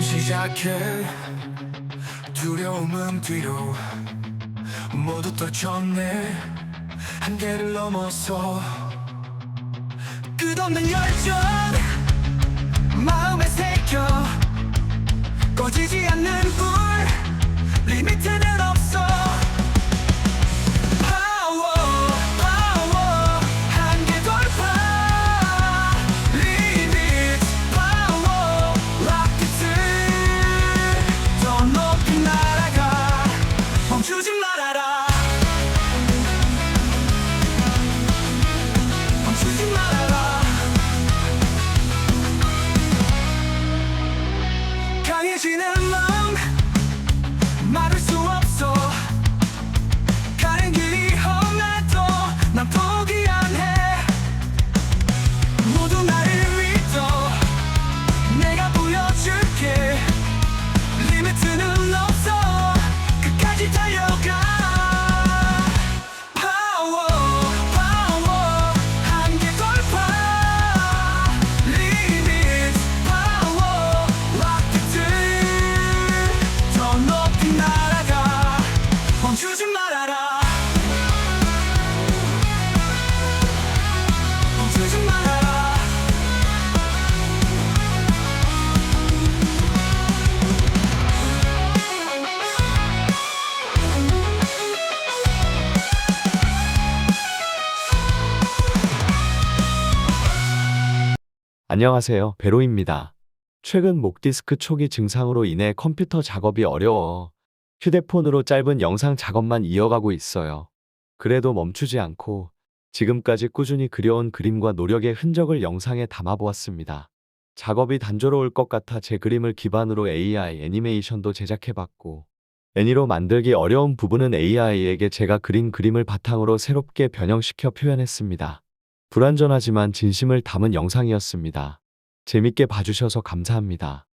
시작해. 두려움은 뒤로 모두 떨쳤네 한계를 넘어서 끝없는 열정 강해지는 마음. 막을 수 안녕하세요. 베로입니다. 최근 목 디스크 초기 증상으로 인해 컴퓨터 작업이 어려워 휴대폰으로 짧은 영상 작업만 이어가고 있어요. 그래도 멈추지 않고 지금까지 꾸준히 그려온 그림과 노력의 흔적을 영상에 담아보았습니다. 작업이 단조로울 것 같아 제 그림을 기반으로 AI 애니메이션도 제작해봤고 애니로 만들기 어려운 부분은 AI에게 제가 그린 그림을 바탕으로 새롭게 변형시켜 표현했습니다. 불완전하지만 진심을 담은 영상이었습니다. 재밌게 봐주셔서 감사합니다.